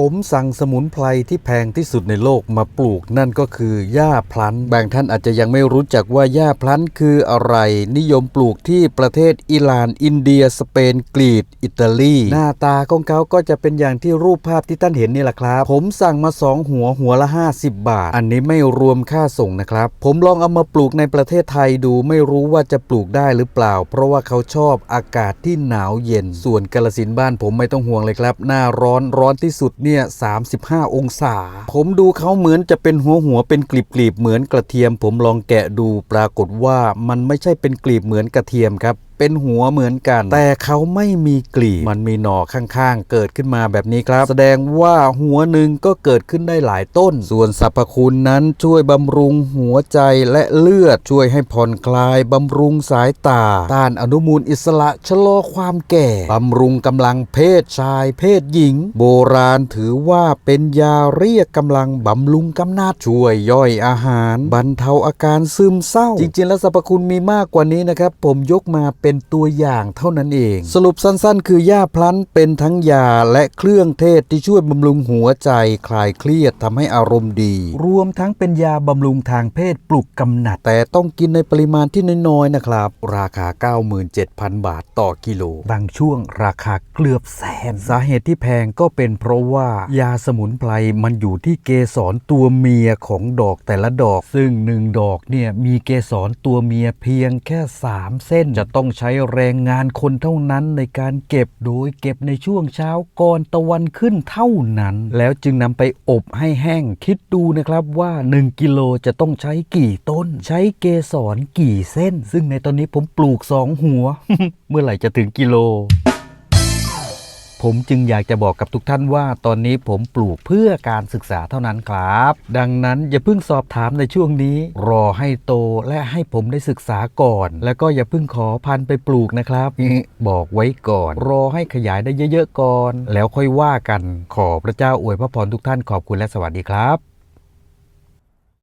ผมสั่งสมุนไพรที่แพงที่สุดในโลกมาปลูกนั่นก็คือหญ้าพลันบางท่านอาจจะยังไม่รู้จักว่าหญ้าพลันคืออะไร นิยมปลูกที่ประเทศอิหร่าน อินเดีย สเปน กรีกอิตาลี หน้าตาของเขาก็จะเป็นอย่างที่รูปภาพที่ท่านเห็นนี่แหละครับ ผมสั่งมา 2 หัวหัวละ 50 บาท อันนี้ไม่รวมค่าส่งนะครับ ผมลองเอามาปลูกในประเทศไทยดูไม่รู้ว่าจะปลูกได้หรือเปล่า เพราะว่าเขาชอบอากาศที่หนาวเย็น ส่วนกาลสินบ้านผมไม่ต้องห่วงเลยครับ หน้าร้อนร้อนที่สุดเนี่ยสาองศา ผมดูเขาเหมือนจะเป็นหัวหัวเป็นกลีบกลีบเหมือนกระเทียม ผมลองแกะดูปรากฏว่ามันไม่ใช่เป็นกลีบเหมือนกระเทียมครับเป็นหัวเหมือนกัน แต่เขาไม่มีกลีบมันมีหน่อข้างๆ เกิดขึ้นมาแบบนี้ครับ แสดงว่าหัวหนึ่งก็เกิดขึ้นได้หลายต้น ส่วนสรรพคุณนั้นช่วยบำรุงหัวใจและเลือดช่วยให้ผ่อนคลายบำรุงสายตา ต้านอนุมูลอิสระชะลอความแก่บำรุงกำลังเพศชายเพศหญิง โบราณถือว่าเป็นยาเรียกกำลังบำรุงกำนาดช่วยย่อยอาหาร บรรเทาอาการซึมเศร้า จริงๆ แล้วสรรพคุณมีมากกว่านี้นะครับ ผมยกมาเป็นตัวอย่างเท่านั้นเอง สรุปสั้นๆ คือย่าพลันเป็นทั้งยาและเครื่องเทศที่ช่วยบำรุงหัวใจคลายเครียดทำให้อารมณ์ดี รวมทั้งเป็นยาบำรุงทางเพศปลุกกำหนัด แต่ต้องกินในปริมาณที่น้อยๆนะครับ ราคา 97,000 บาทต่อกิโล บางช่วงราคาเกือบแสน สาเหตุที่แพงก็เป็นเพราะว่ายาสมุนไพรมันอยู่ที่เกสรตัวเมียของดอกแต่ละดอก ซึ่งหนึ่งดอกเนี่ยมีเกสรตัวเมียเพียงแค่ 3 เส้นจะต้องใช้แรงงานคนเท่านั้นในการเก็บโดยเก็บในช่วงเช้าก่อนตะวันขึ้นเท่านั้น แล้วจึงนำไปอบให้แห้งคิดดูนะครับว่า 1 กิโลจะต้องใช้กี่ต้น ใช้เกสรกี่เส้น ซึ่งในตอนนี้ผมปลูก 2 หัว เมื่อไหร่จะถึงกิโล ผมจึงอยากจะบอกกับทุกท่านว่าตอนนี้ผมปลูกเพื่อการศึกษาเท่านั้นครับ ดังนั้นอย่าเพิ่งสอบถามในช่วงนี้ รอให้โตและให้ผมได้ศึกษาก่อน แล้วก็อย่าเพิ่งขอพันธุ์ไปปลูกนะครับ บอกไว้ก่อน รอให้ขยายได้เยอะๆก่อน แล้วค่อยว่ากันขอพระเจ้าอวยพระพรทุกท่านขอบคุณและสวัสดีครับ